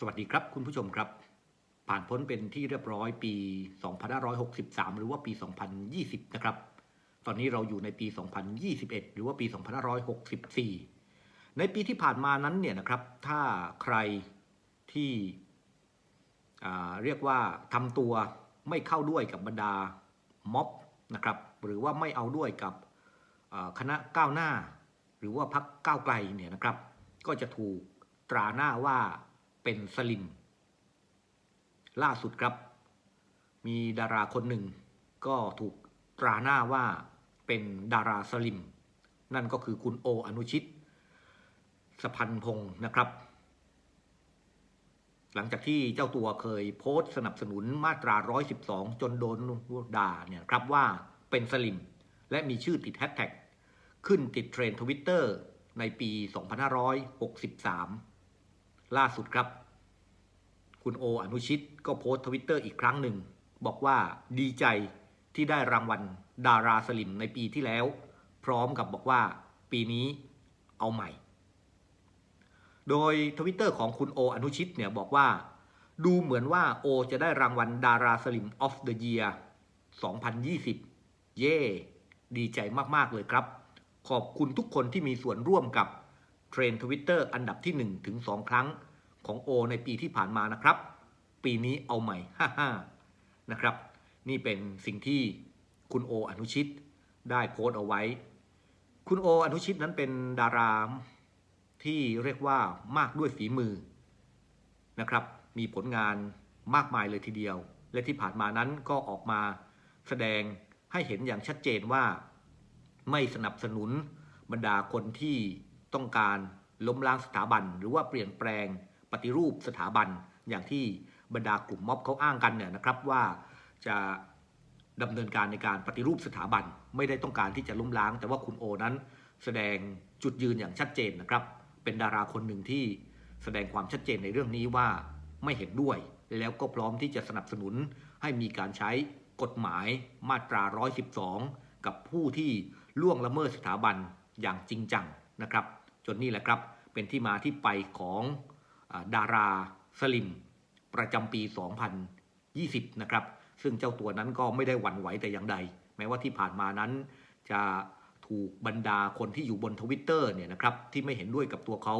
สวัสดีครับคุณผู้ชมครับ ผ่านพ้นเป็นที่เรียบร้อยปี 2563 หรือว่าปี 2020 นะครับ ตอนนี้เราอยู่ในปี 2021 หรือว่าปี 2564 ในปีที่ผ่านมานั้นเนี่ยนะครับ ถ้าใครที่เรียกว่าทำตัวไม่เข้าด้วยกับบรรดาม็อบนะครับ หรือว่าไม่เอาด้วยกับคณะก้าวหน้า หรือว่าพักก้าวไกลเนี่ยนะครับ ก็จะถูกตราหน้าว่า เป็นสลิม ล่าสุดครับ มีดาราคนหนึ่ง ก็ถูกตราหน้าว่าเป็นดาราสลิม นั่นก็คือคุณโออนุชิต สพันพงศ์นะครับ หลังจากที่เจ้าตัวเคยโพสต์สนับสนุนมาตรา 112 จนโดนด่าเนี่ยครับว่าเป็นสลิม และมีชื่อติดแฮชแท็กขึ้นติดเทรนด์ทวิตเตอร์ในปี 2563 ล่าสุดครับ คุณโออนุชิตก็โพสต์ทวิตเตอร์อีกครั้งหนึ่ง บอกว่าดีใจที่ได้รางวัลดาราสลิมในปีที่แล้ว พร้อมกับบอกว่าปีนี้เอาใหม่ โดยทวิตเตอร์ของคุณโออนุชิตเนี่ยบอกว่า ดูเหมือนว่าโอจะได้รางวัลดาราสลิมออฟเดอะเยียร์2020 เย่ดีใจมาก ๆ เลยครับ ขอบคุณทุกคนที่มีส่วนร่วมกับ เทรนทวิตเตอร์อันดับที่ 1 ถึง 2 ครั้งของโอในปีที่ผ่านมานะครับ ปีนี้เอาใหม่ฮ่านะครับ นี่เป็นสิ่งที่คุณโออนุชิตได้โพสต์เอาไว้ คุณโออนุชิตนั้นเป็นดาราที่เรียกว่ามากด้วยฝีมือนะครับ มีผลงานมากมายเลยทีเดียว และที่ผ่านมานั้นก็ออกมาแสดงให้เห็นอย่างชัดเจนว่า ไม่สนับสนุนบรรดาคนที่ ต้องการล้มล้างสถาบัน หรือว่าเปลี่ยนแปลงปฏิรูปสถาบันอย่างที่บรรดากลุ่มม็อบเขาอ้างกันเนี่ยนะครับว่าจะดำเนินการในการปฏิรูปสถาบันไม่ได้ต้องการที่จะล้มล้าง แต่ว่าคุณโอนั้นแสดงจุดยืนอย่างชัดเจนนะครับ เป็นดาราคนหนึ่งที่แสดงความชัดเจนในเรื่องนี้ว่าไม่เห็นด้วย แล้วก็พร้อมที่จะสนับสนุนให้มีการใช้กฎหมายมาตรา 112 กับผู้ที่ล่วงละเมิดสถาบันอย่างจริงจัง นะครับ จนนี่แหละครับเป็นที่มาที่ไปของอดาราสลิม ประจำปี 2020 นะครับ ซึ่งเจ้าตัวนั้นก็ไม่ได้หวั่นไหวแต่อย่างใด แม้ว่าที่ผ่านมานั้นจะถูกบรรดาคนที่อยู่บนทวิตเตอร์เนี่ยนะครับที่ไม่เห็นด้วยกับตัวเขา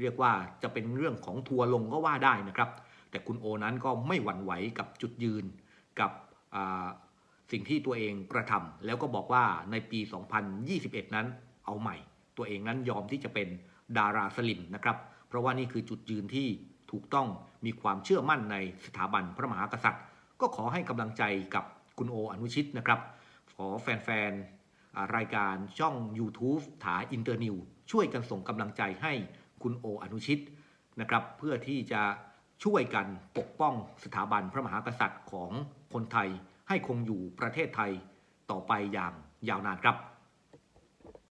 เรียกว่าจะเป็นเรื่องของทัวร์ลงก็ว่าได้นะครับ แต่คุณโอนั้นก็ไม่หวั่นไหวกับจุดยืนกับสิ่งที่ตัวเองกระทำแล้วก็บอกว่าในปี 2021 นั้นเอาใหม่ ตัวเองนั้นยอมที่จะเป็นดาราสลิมนะครับ เพราะว่านี่คือจุดยืนที่ถูกต้องมีความเชื่อมั่นในสถาบันพระมหากษัตริย์ ก็ขอให้กำลังใจกับคุณโออนุชิตนะครับ ขอแฟนๆ รายการช่อง YouTube ถาอินเตอร์นิวช่วยกันส่งกำลังใจให้คุณโออนุชิตนะครับเพื่อที่จะช่วยกันปกป้องสถาบันพระมหากษัตริย์ของคนไทยให้คงอยู่ประเทศไทยต่อไปอย่างยาวนานครับ